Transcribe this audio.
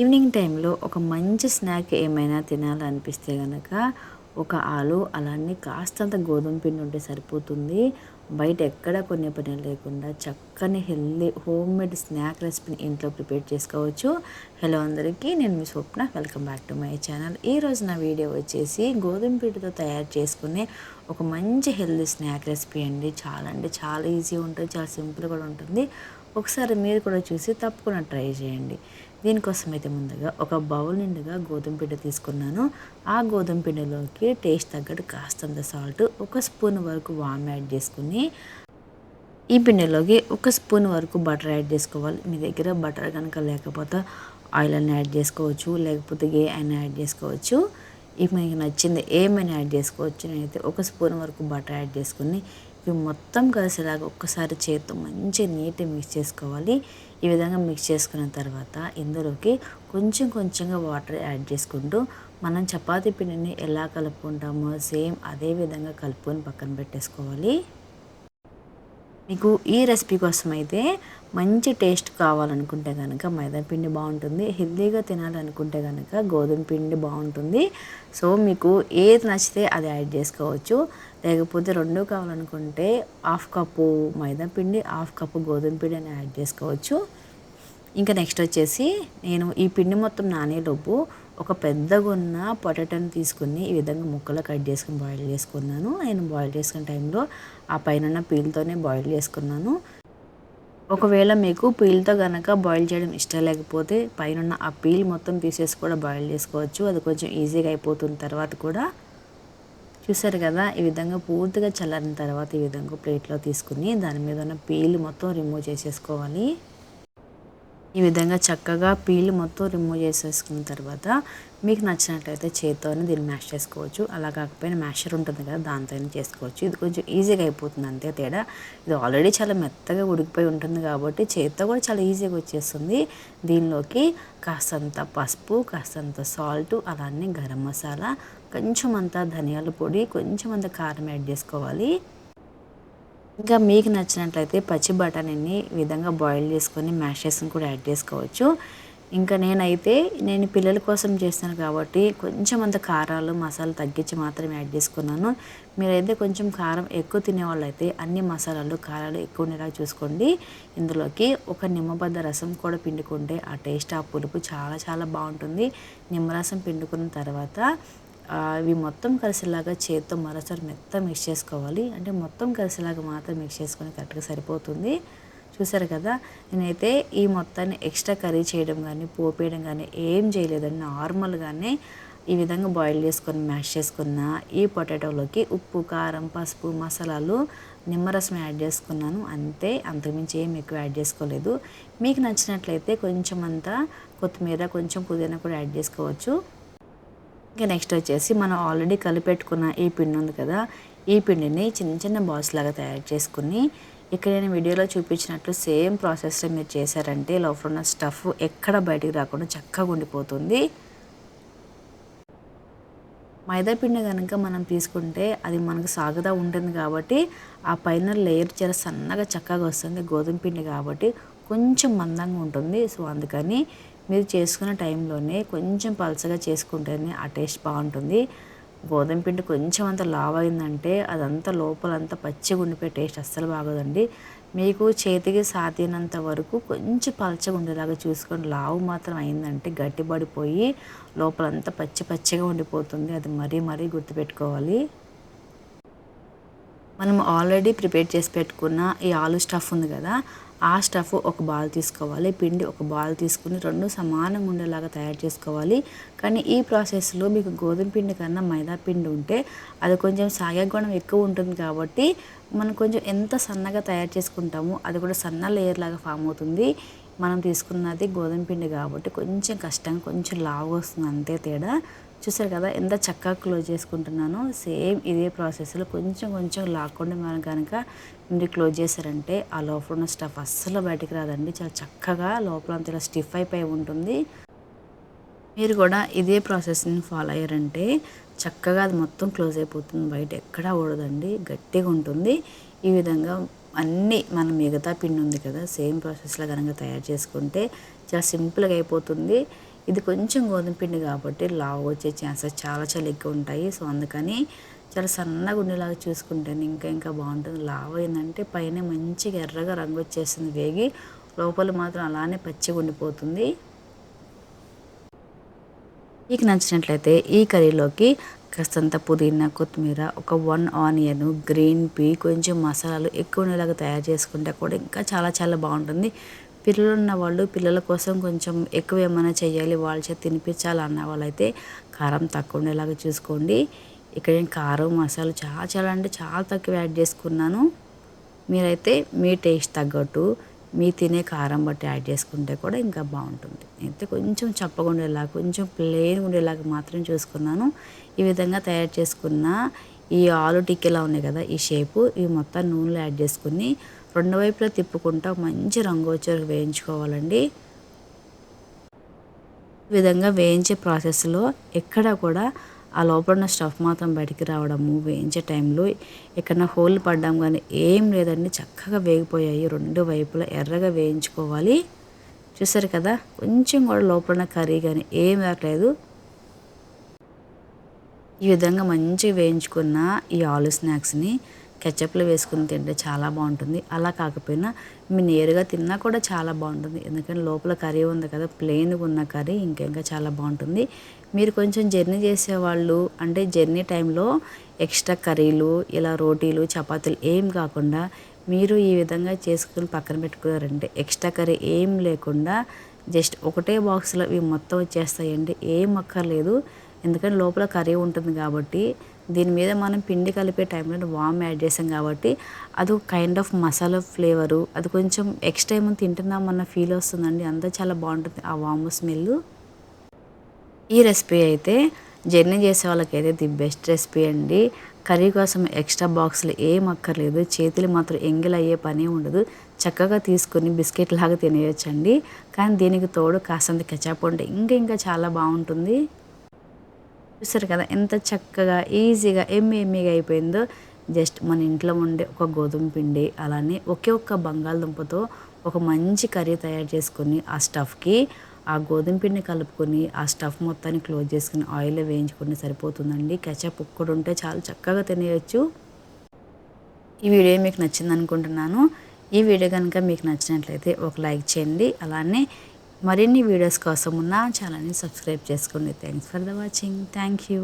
Evening టైంలో ఒక మంచి స్నాక్ ఏమైనా తినాలనిపిస్తే కనుక ఒక ఆలు అలానే కాస్తంత గోధుమ పిండి ఉంటే సరిపోతుంది. బయట ఎక్కడ కొనే పని లేకుండా చక్కని హెల్దీ హోమ్ మేడ్ స్నాక్ రెసిపీని ఇంట్లో ప్రిపేర్ చేసుకోవచ్చు. హలో అందరికీ నేను మీ Swapna. Welcome back to my channel. ఈరోజు నా వీడియో వచ్చేసి గోధుమ పిండితో తయారు చేసుకునే ఒక మంచి హెల్దీ స్నాక్ రెసిపీ అండి. చాలా అంటే చాలా ఈజీ ఉంటుంది చాలా సింపుల్ కూడా ఉంటుంది. ఒకసారి మీరు కూడా చూసి తప్పకుండా ట్రై చేయండి. దీనికోసం అయితే ముందుగా ఒక బౌల్ నిండుగా గోధుమ పిండి తీసుకున్నాను. ఆ గోధుమ పిండిలోకి టేస్ట్ తగ్గట్టు కాస్తంత సాల్ట్ ఒక స్పూన్ వరకు వామ్ యాడ్ చేసుకుని ఈ పిండిలోకి ఒక స్పూన్ వరకు బటర్ యాడ్ చేసుకోవాలి. మీ దగ్గర బటర్ కనుక లేకపోతే ఆయిల్ అని యాడ్ చేసుకోవచ్చు లేకపోతే ఏ అయినా యాడ్ చేసుకోవచ్చు. ఇవి మీకు నచ్చింది ఏమైనా యాడ్ చేసుకోవచ్చు. నేనైతే ఒక స్పూన్ వరకు బటర్ యాడ్ చేసుకుని ఇవి మొత్తం కలిసేలాగా ఒక్కసారి చేతితో మంచి నీట్గా మిక్స్ చేసుకోవాలి. ఈ విధంగా మిక్స్ చేసుకున్న తర్వాత ఇందులోకి కొంచెం కొంచెంగా వాటర్ యాడ్ చేసుకుంటూ మనం చపాతీ పిండిని ఎలా కలుపుకుంటామో సేమ్ అదే విధంగా కలుపుకొని పక్కన పెట్టేసుకోవాలి. మీకు ఈ రెసిపీ కోసం అయితే మంచి టేస్ట్ కావాలనుకుంటే కనుక మైదా పిండి బాగుంటుంది హెల్దీగా తినాలనుకుంటే కనుక గోధుమ పిండి బాగుంటుంది. సో మీకు ఏది నచ్చితే అది యాడ్ చేసుకోవచ్చు. లేకపోతే రెండు కావాలనుకుంటే హాఫ్ కప్పు మైదా పిండి హాఫ్ కప్పు గోధుమ పిండి అని యాడ్ చేసుకోవచ్చు. ఇంకా నెక్స్ట్ వచ్చేసి నేను ఈ పిండి మొత్తం నానేలోపు ఒక పెద్దగా ఉన్న పొటాటోని తీసుకుని ఈ విధంగా ముక్కలు కట్ చేసుకుని బాయిల్ చేసుకున్నాను. నేను బాయిల్ చేసుకున్న టైంలో ఆ పైన పీల్తోనే బాయిల్ చేసుకున్నాను. ఒకవేళ మీకు పీల్తో కనుక బాయిల్ చేయడం ఇష్టం లేకపోతే పైన ఆ పీల్ మొత్తం తీసేసి కూడా బాయిల్ చేసుకోవచ్చు. అది కొంచెం ఈజీగా అయిపోతున్న తర్వాత కూడా చూసారు కదా? ఈ విధంగా పూర్తిగా చల్లారిన తర్వాత ఈ విధంగా ప్లేట్లో తీసుకుని దాని మీద ఉన్న పీలు మొత్తం రిమూవ్ చేసేసుకోవాలి. ఈ విధంగా చక్కగా పీలు మొత్తం రిమూవ్ చేసేసుకున్న తర్వాత మీకు నచ్చినట్లయితే చేతితోనే దీన్ని మ్యాష్ చేసుకోవచ్చు. అలా కాకపోయినా మ్యాషర్ ఉంటుంది కదా దాంతోనే చేసుకోవచ్చు. ఇది కొంచెం ఈజీగా అయిపోతుంది అంతే తేడా. ఇది ఆల్రెడీ చాలా మెత్తగా ఉడికిపోయి ఉంటుంది కాబట్టి చేతితో కూడా చాలా ఈజీగా వచ్చేస్తుంది. దీనిలోకి కాస్తంత పసుపు కాస్తంత సాల్ట్ అలానే గరం మసాలా కొంచెం అంతా ధనియాల పొడి కొంచెం అంత కారం యాడ్ చేసుకోవాలి. ఇంకా మీకు నచ్చినట్లయితే పచ్చి బఠానీని విధంగా బాయిల్ చేసుకొని మ్యాష్ కూడా యాడ్ చేసుకోవచ్చు. ఇంకా నేనైతే నేను పిల్లల కోసం చేస్తాను కాబట్టి కొంచెం అంత కారాలు మసాలా తగ్గించి మాత్రమే యాడ్ చేసుకున్నాను. మీరైతే కొంచెం కారం ఎక్కువ తినేవాళ్ళు అయితే అన్ని మసాలాలు కారాలు ఎక్కువ ఉండేలా చూసుకోండి. ఇందులోకి ఒక నిమ్మబద్ద రసం కూడా పిండుకుంటే ఆ టేస్ట్ ఆ పులుపు చాలా చాలా బాగుంటుంది. నిమ్మరసం పిండుకున్న తర్వాత అవి మొత్తం కలిసేలాగా చేత్తో మరోసారి మెత్త మిక్స్ చేసుకోవాలి. అంటే మొత్తం కలిసేలాగా మాత్రం మిక్స్ చేసుకొని కరెక్ట్గా సరిపోతుంది. చూసారు కదా? నేనైతే ఈ మొత్తాన్ని ఎక్స్ట్రా కర్రీ చేయడం కానీ పోపేయడం కానీ ఏం చేయలేదండి. నార్మల్గానే ఈ విధంగా బాయిల్ చేసుకొని మ్యాష్ చేసుకున్న ఈ పొటాటోలోకి ఉప్పు కారం పసుపు మసాలాలు నిమ్మరసం యాడ్ చేసుకున్నాను. అంతే అంతకుమించి ఏం ఎక్కువ యాడ్ చేసుకోలేదు. మీకు నచ్చినట్లయితే కొంచెం అంతా కొత్తిమీర కొంచెం పుదీనా కూడా యాడ్ చేసుకోవచ్చు. ఇంకా నెక్స్ట్ వచ్చేసి మనం ఆల్రెడీ కలిపెట్టుకున్న ఈ పిండి ఉంది కదా ఈ పిండిని చిన్న చిన్న బాల్స్ లాగా తయారు చేసుకుని ఇక్కడ నేను వీడియోలో చూపించినట్లు సేమ్ ప్రాసెస్లో మీరు చేశారంటే లోపల ఉన్న స్టఫ్ ఎక్కడ బయటికి రాకుండా చక్కగా ఉండిపోతుంది. మైదా పిండి కనుక మనం తీసుకుంటే అది మనకు సాగుదా ఉంటుంది కాబట్టి ఆ పైన లేయర్ చాలా సన్నగా చక్కగా వస్తుంది గోధుమ పిండి కాబట్టి కొంచెం మందంగా ఉంటుంది. సో అందుకని మీరు చేసుకున్న టైంలోనే కొంచెం పలసగా చేసుకుంటేనే ఆ టేస్ట్ బాగుంటుంది. గోధుమ పిండి కొంచెం అంత లావ్ అయిందంటే అదంతా లోపలంతా పచ్చిగా ఉండిపోయే టేస్ట్ అస్సలు బాగోదండి. మీకు చేతికి సాధ్యనంత వరకు కొంచెం పలచగా ఉండేలాగా చూసుకొని లావు మాత్రం అయిందంటే గట్టిపడిపోయి లోపలంతా పచ్చి పచ్చిగా ఉండిపోతుంది. అది మరీ మరీ గుర్తుపెట్టుకోవాలి. మనం ఆల్రెడీ ప్రిపేర్ చేసి పెట్టుకున్న ఈ ఆలు స్టఫ్ ఉంది కదా ఆ స్టఫ్ ఒక బాల్ తీసుకోవాలి పిండి ఒక బాల్ తీసుకుని రెండు సమానంగా ఉండేలాగా తయారు చేసుకోవాలి. కానీ ఈ ప్రాసెస్లో మీకు గోధుమ పిండి కన్నా మైదా పిండి ఉంటే అది కొంచెం సాగే గుణం ఎక్కువ ఉంటుంది కాబట్టి మనం కొంచెం ఎంత సన్నగా తయారు చేసుకుంటామో అది కూడా సన్న లేయర్ లాగా ఫామ్ అవుతుంది. మనం తీసుకున్నది గోధుమ పిండి కాబట్టి కొంచెం కష్టంగా కొంచెం లావు వస్తుంది అంతే తేడా. చూసారు కదా ఎంత చక్కగా క్లోజ్ చేసుకుంటున్నాను సేమ్ ఇదే ప్రాసెస్లో కొంచెం కొంచెం లాక్కుండా మనం కనుక మీరు క్లోజ్ చేశారంటే ఆ లోపల ఉన్న స్టఫ్ అస్సలు బయటికి రాదండి. చాలా చక్కగా లోపల అంత స్టిఫ్ అయిపోయి ఉంటుంది. మీరు కూడా ఇదే ప్రాసెస్ని ఫాలో అయ్యారంటే చక్కగా అది మొత్తం క్లోజ్ అయిపోతుంది. బయట ఎక్కడా ఊడదండి. గట్టిగా ఉంటుంది. ఈ విధంగా అన్నీ మన మిగతా పిండి ఉంది కదా సేమ్ ప్రాసెస్లో కనుక తయారు చేసుకుంటే చాలా సింపుల్గా అయిపోతుంది. ఇది కొంచెం గోధుమ పిండి కాబట్టి లావు వచ్చే ఛాన్సెస్ చాలా చాలా ఎక్కువ ఉంటాయి. సో అందుకని చాలా సన్నగా ఉండేలాగా చూసుకుంటాను. ఇంకా ఇంకా బాగుంటుంది. లావు అయిందంటే పైన మంచిగా ఎర్రగా రంగు వచ్చేస్తుంది వేగి లోపల మాత్రం అలానే పచ్చిగా ఉండిపోతుంది. మీకు నచ్చినట్లయితే ఈ కర్రీలోకి కాస్తంత పుదీనా కొత్తిమీర ఒక వన్ ఆనియన్ గ్రీన్ పీ కొంచెం మసాలాలు ఎక్కువ ఉండేలాగా తయారు చేసుకుంటే కూడా ఇంకా చాలా చాలా బాగుంటుంది. పిల్లలు ఉన్న వాళ్ళు పిల్లల కోసం కొంచెం ఎక్కువ ఏమైనా చేయాలి వాళ్ళ చేత తినిపించాలి అన్న వాళ్ళైతే కారం తక్కువ ఉండేలాగా చూసుకోండి. ఇక్కడ నేను కారం మసాలా చాలా చాలా అంటే చాలా తక్కువ యాడ్ చేసుకున్నాను. మీరైతే మీ టేస్ట్ తగ్గట్టు మీ తినే కారం బట్టి యాడ్ చేసుకుంటే కూడా ఇంకా బాగుంటుంది. అయితే కొంచెం చప్పగా ఉండేలాగా కొంచెం ప్లెయిన్ ఉండేలాగా మాత్రం చూసుకున్నాను. ఈ విధంగా తయారు చేసుకున్న ఈ ఆలు టిక్కెలా ఉన్నాయి కదా ఈ షేపు ఇవి మొత్తం నూనెలో యాడ్ చేసుకుని రెండు వైపులా తిప్పుకుంటా మంచి రంగు వచ్చే వేయించుకోవాలండి. ఈ విధంగా వేయించే ప్రాసెస్లో ఎక్కడ కూడా ఆ లోపల ఉన్న స్టఫ్ మాత్రం బయటికి రావడము వేయించే టైంలో ఎక్కడన్నా హోల్ పడ్డం కానీ ఏం లేదండి. చక్కగా వేగిపోయాయి రెండు వైపులా ఎర్రగా వేయించుకోవాలి. చూసారు కదా కొంచెం కూడా లోపల ఉన్న కర్రీ కానీ ఏం రావట్లేదు. ఈ విధంగా మంచిగా వేయించుకున్న ఈ ఆలు స్నాక్స్ని కెచప్లో వేసుకుని తింటే చాలా బాగుంటుంది. అలా కాకపోయినా మీ నేరుగా తిన్నా కూడా చాలా బాగుంటుంది. ఎందుకంటే లోపల కర్రీ ఉంది కదా ప్లెయిన్గా ఉన్న కర్రీ ఇంకా ఇంకా చాలా బాగుంటుంది. మీరు కొంచెం జర్నీ చేసేవాళ్ళు అంటే జర్నీ టైంలో ఎక్స్ట్రా కర్రీలు ఇలా రోటీలు చపాతీలు ఏం కాకుండా మీరు ఈ విధంగా చేసుకుని పక్కన పెట్టుకున్నారంటే ఎక్స్ట్రా కర్రీ ఏం లేకుండా జస్ట్ ఒకటే బాక్స్లో ఇవి మొత్తం వచ్చేస్తాయండి ఏం అక్కర్లేదు. ఎందుకంటే లోపల కర్రీ ఉంటుంది కాబట్టి దీని మీద మనం పిండి కలిపే టైంలో వామ్ యాడ్ చేసాం కాబట్టి అది ఒక కైండ్ ఆఫ్ మసాలా ఫ్లేవరు అది కొంచెం ఎక్స్ట్రా ఏమో తింటున్నామన్న ఫీల్ వస్తుందండి. అంతా చాలా బాగుంటుంది ఆ వామ్ స్మెల్ ఈ రెసిపీ అయితే జర్నీ చేసే వాళ్ళకైతే ది బెస్ట్ రెసిపీ అండి. కర్రీ కోసం ఎక్స్ట్రా బాక్సులు ఏం అక్కర్లేదు. చేతులు మాత్రం ఎంగిల్ అయ్యే పని ఉండదు. చక్కగా తీసుకొని బిస్కెట్ లాగా తినేయొచ్చండి. కానీ దీనికి తోడు కాసంత కెచాప్ ఉంటే ఇంకా ఇంకా చాలా బాగుంటుంది. చూసారు కదా ఎంత చక్కగా ఈజీగా ఎమ్మి ఎమ్మిగా అయిపోయిందో. జస్ట్ మన ఇంట్లో ఉండే ఒక గోధుమ పిండి అలానే ఒకే ఒక్క బంగాళదుంపతో ఒక మంచి కర్రీ తయారు చేసుకొని ఆ స్టఫ్కి ఆ గోధుమ పిండి కలుపుకొని ఆ స్టఫ్ మొత్తాన్ని క్లోజ్ చేసుకుని ఆయిల్ వేయించుకుంటే సరిపోతుందండి. కెచప్ ఒక్కడు ఉంటే చాలా చక్కగా తినేయచ్చు. ఈ వీడియో మీకు నచ్చింది అనుకుంటున్నాను ఈ వీడియో కనుక మీకు నచ్చినట్లయితే ఒక లైక్ చేయండి. అలానే మరిన్ని వీడియోస్ కోసం ఉన్న ఛానల్ని సబ్స్క్రైబ్ చేసుకోండి. Thanks for the watching thank you